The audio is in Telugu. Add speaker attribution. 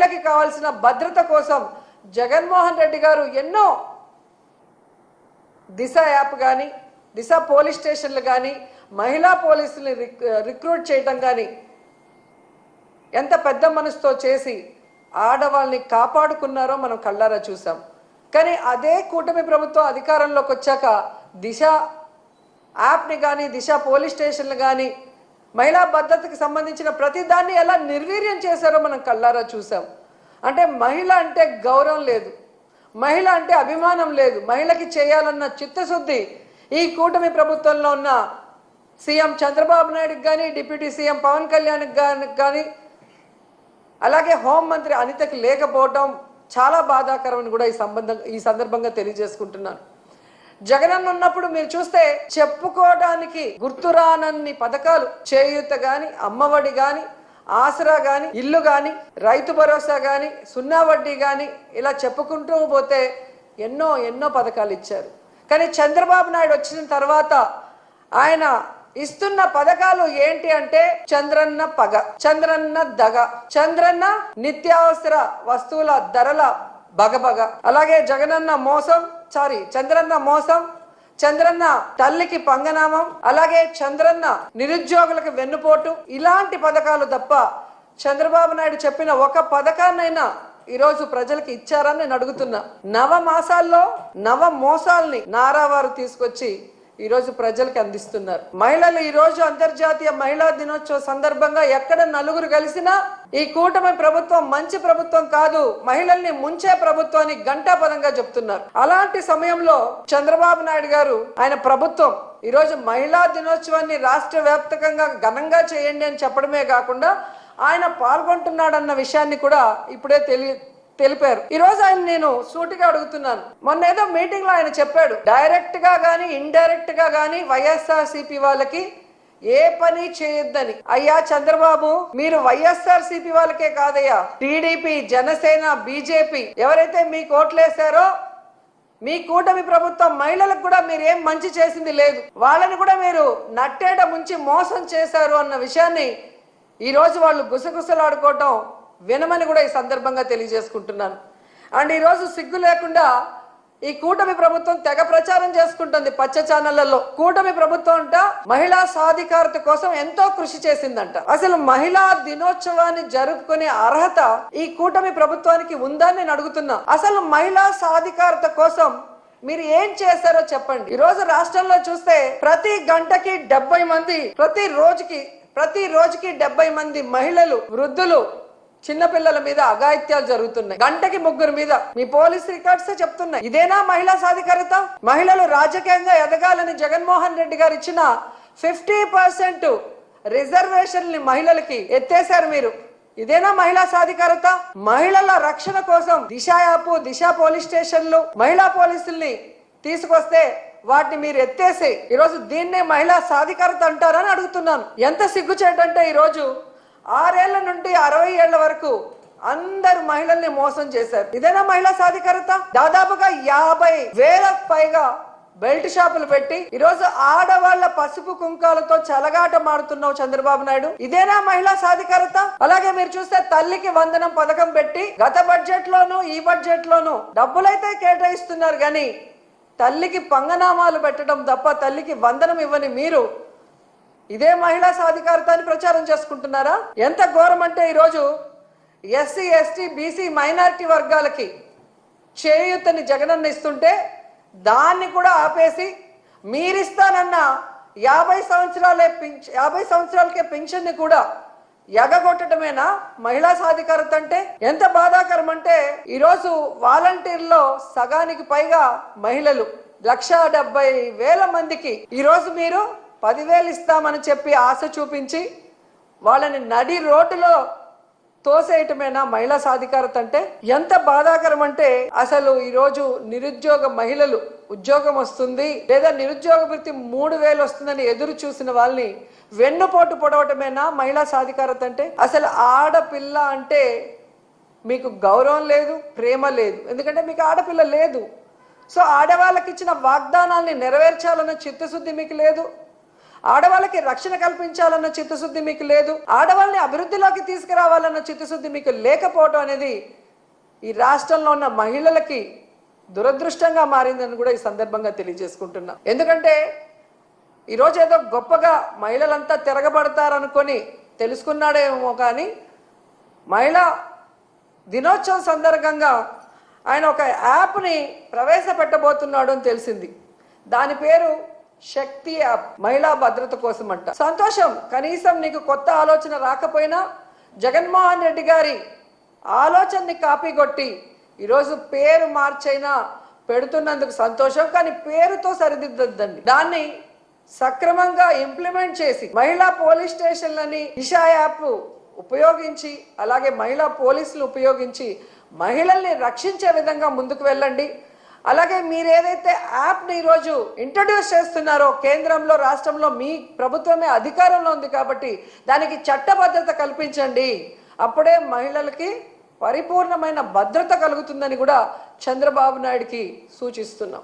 Speaker 1: మహిళకి కావాల్సిన భద్రత కోసం జగన్మోహన్ రెడ్డి గారు ఎన్నో దిశ యాప్ కానీ దిశ పోలీస్ స్టేషన్లు కానీ మహిళా పోలీసుల్ని రిక్రూట్ చేయటం కానీ ఎంత పెద్ద మనసుతో చేసి ఆడవాళ్ళని కాపాడుకున్నారో మనం కళ్ళారా చూసాం. కానీ అదే కూటమి ప్రభుత్వం అధికారంలోకి వచ్చాక దిశ యాప్ని కానీ దిశ పోలీస్ స్టేషన్లు కానీ మహిళా భద్రతకి సంబంధించిన ప్రతిదాన్ని ఎలా నిర్వీర్యం చేశారో మనం కళ్ళారా చూసాం. అంటే మహిళ అంటే గౌరవం లేదు. మహిళ అంటే అభిమానం లేదు. మహిళకి చేయాలన్న చిత్తశుద్ధి ఈ కూటమి ప్రభుత్వంలో ఉన్న సీఎం చంద్రబాబు నాయుడుకి కానీ డిప్యూటీ సీఎం పవన్ కళ్యాణ్కి కానీ కానీ అలాగే హోంమంత్రి అనితకి లేకపోవటం చాలా బాధాకరమని కూడా ఈ సంబంధం ఈ సందర్భంగా తెలియజేసుకుంటున్నాను. జగనన్న ఉన్నప్పుడు మీరు చూస్తే చెప్పుకోవడానికి గుర్తురానన్ని పథకాలు చేయూత గాని అమ్మఒడి గాని ఆసరా గాని ఇల్లు గాని రైతు భరోసా గాని సున్నా వడ్డీ గాని ఇలా చెప్పుకుంటూ పోతే ఎన్నో ఎన్నో పథకాలు ఇచ్చారు. కానీ చంద్రబాబు నాయుడు వచ్చిన తర్వాత ఆయన ఇస్తున్న పథకాలు ఏంటి అంటే చంద్రన్న పగ చంద్రన్న దగ చంద్రన్న నిత్యావసర వస్తువుల ధరల బగబగ. అలాగే జగనన్న మోసం సారీ చంద్రన్న మోసం చంద్రన్న తల్లికి పంగనామం అలాగే చంద్రన్న నిరుద్యోగులకు వెన్నుపోటు ఇలాంటి పథకాలు తప్ప చంద్రబాబు నాయుడు చెప్పిన ఒక పథకాన్నైనా ఈరోజు ప్రజలకు ఇచ్చారని నేను అడుగుతున్నా. నవ మాసాల్లో నవ మోసాల్ని నారావారు తీసుకొచ్చి ఈరోజు ప్రజలకు అందిస్తున్నారు. మహిళలు ఈరోజు అంతర్జాతీయ మహిళా దినోత్సవ సందర్భంగా ఎక్కడ నలుగురు కలిసినా ఈ కూటమి ప్రభుత్వం మంచి ప్రభుత్వం కాదు మహిళల్ని ముంచే ప్రభుత్వాన్ని గంటాపదంగా చెప్తున్నారు. అలాంటి సమయంలో చంద్రబాబు నాయుడు గారు ఆయన ప్రభుత్వం ఈరోజు మహిళా దినోత్సవాన్ని రాష్ట్ర వ్యాప్తంగా ఘనంగా చేయండి అని చెప్పడమే కాకుండా ఆయన పాల్గొంటున్నాడన్న విషయాన్ని కూడా ఇప్పుడే తెలియ తెలిపారు. ఈ రోజు ఆయన నేను సూటిగా అడుగుతున్నాను. మొన్న ఏదో మీటింగ్లో ఆయన చెప్పాడు. డైరెక్ట్గా గానీ ఇండైరెక్ట్గా గానీ వైఎస్ఆర్ సిపి వాళ్ళకి ఏ పని చేయొద్దని. అయ్యా చంద్రబాబు మీరు వైఎస్ఆర్ సిపి వాళ్ళకే కాదయ్యా. టీడీపీ జనసేన బీజేపీ ఎవరైతే మీకు ఓట్లేశారో మీ కూటమి ప్రభుత్వం మహిళలకు కూడా మీరు ఏం మంచి చేసింది లేదు. వాళ్ళని కూడా మీరు నట్టేట ముంచి మోసం చేశారు అన్న విషయాన్ని ఈ రోజు వాళ్ళు గుసగుసలాడుకోవటం వినమని కూడా ఈ సందర్భంగా తెలియజేసుకుంటున్నాను. అండ్ ఈరోజు సిగ్గు లేకుండా ఈ కూటమి ప్రభుత్వం తెగ ప్రచారం చేసుకుంటుంది పచ్చ ఛానళ్ళలో కూటమి ప్రభుత్వం అంట మహిళా సాధికారత కోసం ఎంతో కృషి చేసిందంట. అసలు మహిళా దినోత్సవాన్ని జరుపుకునే అర్హత ఈ కూటమి ప్రభుత్వానికి ఉందని నేను అడుగుతున్నా. అసలు మహిళా సాధికారత కోసం మీరు ఏం చేశారో చెప్పండి. ఈ రోజు రాష్ట్రంలో చూస్తే ప్రతి గంటకి డెబ్బై మంది ప్రతి రోజుకి ప్రతి రోజుకి డెబ్బై మంది మహిళలు వృద్ధులు చిన్నపిల్లల మీద అఘాయిత్యాలు జరుగుతున్నాయి. గంటకి ముగ్గురు మీద మీ పోలీస్ రికార్డ్స్ చెప్తున్నాయి. ఇదేనా మహిళా సాధికారత? మహిళలు రాజకీయంగా ఎదగాలని జగన్మోహన్ రెడ్డి గారు ఇచ్చిన ఫిఫ్టీ పర్సెంట్ రిజర్వేషన్ మహిళలకి ఎత్తేశారు మీరు. ఇదేనా మహిళా సాధికారత? మహిళల రక్షణ కోసం దిశ యాప్ దిశ పోలీస్ స్టేషన్లు మహిళా పోలీసుల్ని తీసుకొస్తే వాటిని మీరు ఎత్తేసి ఈరోజు దీన్నే మహిళా సాధికారత అంటారని అడుగుతున్నాను. ఎంత సిగ్గుచేటంటే ఈరోజు ఆరేళ్ళ నుండి అరవై ఏళ్ళ వరకు అందరు మహిళల్ని మోసం చేశారు. ఇదేనా మహిళా సాధికారత? దాదాపుగా యాభై వేలకు పైగా బెల్ట్ షాపులు పెట్టి ఈరోజు ఆడవాళ్ళ పసుపు కుంకాలతో చలగాట మాడుతున్నావు చంద్రబాబు నాయుడు. ఇదేనా మహిళా సాధికారత? అలాగే మీరు చూస్తే తల్లికి వందనం పథకం పెట్టి గత బడ్జెట్ లోను ఈ బడ్జెట్ లోను డబ్బులైతే కేటాయిస్తున్నారు కానీ తల్లికి పంగనామాలు పెట్టడం తప్ప తల్లికి వందనం ఇవ్వని మీరు ఇదే మహిళా సాధికారత అని ప్రచారం చేసుకుంటున్నారా? ఎంత ఘోరం అంటే ఈరోజు ఎస్సీ ఎస్టీ బీసీ మైనారిటీ వర్గాలకి చేయూతని జగనన్న ఇస్తుంటే దాన్ని కూడా ఆపేసి మీరిస్తానన్న యాభై సంవత్సరాలే పింఛ యాభై సంవత్సరాలకే పెన్షన్ని కూడా ఎగగొట్టడమేనా మహిళా సాధికారత అంటే? ఎంత బాధాకరం అంటే ఈరోజు వాలంటీర్లో సగానికి పైగా మహిళలు లక్ష డెబ్బై వేల మందికి ఈరోజు మీరు పదివేలు ఇస్తామని చెప్పి ఆశ చూపించి వాళ్ళని నడి రోడ్డులో తోసేయటమేనా మహిళా సాధికారత అంటే? ఎంత బాధాకరం అంటే అసలు ఈరోజు నిరుద్యోగ మహిళలు ఉద్యోగం వస్తుంది లేదా నిరుద్యోగ వృత్తి మూడు వేలు వస్తుందని ఎదురు చూసిన వాళ్ళని వెన్నుపోటు పొడవటమేనా మహిళా సాధికారత అంటే? అసలు ఆడపిల్ల అంటే మీకు గౌరవం లేదు ప్రేమ లేదు. ఎందుకంటే మీకు ఆడపిల్ల లేదు. సో ఆడవాళ్ళకి ఇచ్చిన వాగ్దానాన్ని నెరవేర్చాలన్న చిత్తశుద్ధి మీకు లేదు. ఆడవాళ్ళకి రక్షణ కల్పించాలన్న చిత్తశుద్ధి మీకు లేదు ఆడవాళ్ళని అభివృద్ధిలోకి తీసుకురావాలన్న చిత్తశుద్ధి మీకు లేకపోవడం అనేది ఈ రాష్ట్రంలో ఉన్న మహిళలకి దురదృష్టంగా మారిందని కూడా ఈ సందర్భంగా తెలియజేసుకుంటున్నా. ఎందుకంటే ఈరోజు ఏదో గొప్పగా మహిళలంతా తిరగబడతారనుకొని తెలుసుకున్నాడేమో కానీ మహిళా దినోత్సవం సందర్భంగా ఆయన ఒక యాప్ని ప్రవేశపెట్టబోతున్నాడు అని తెలిసింది. దాని పేరు శక్తి యాప్ మహిళా భద్రత కోసం అంట సంతోషం. కనీసం నీకు కొత్త ఆలోచన రాకపోయినా జగన్మోహన్ రెడ్డి గారి ఆలోచనని కాపీ కొట్టి ఈరోజు పేరు మార్చైనా పెడుతున్నందుకు సంతోషం. కానీ పేరుతో సరిదిద్దద్దండి. దాన్ని సక్రమంగా ఇంప్లిమెంట్ చేసి మహిళా పోలీస్ స్టేషన్లని దిశా యాప్ ఉపయోగించి అలాగే మహిళా పోలీసులు ఉపయోగించి మహిళల్ని రక్షించే విధంగా ముందుకు వెళ్ళండి. అలాగే మీరు ఏదైతే యాప్ని ఈరోజు ఇంట్రడ్యూస్ చేస్తున్నారో కేంద్రంలో రాష్ట్రంలో మీ ప్రభుత్వమే అధికారంలో ఉంది కాబట్టి దానికి చట్టబద్ధత కల్పించండి. అప్పుడే మహిళలకి పరిపూర్ణమైన భద్రత కలుగుతుందని కూడా చంద్రబాబు నాయుడికి సూచిస్తున్నాం.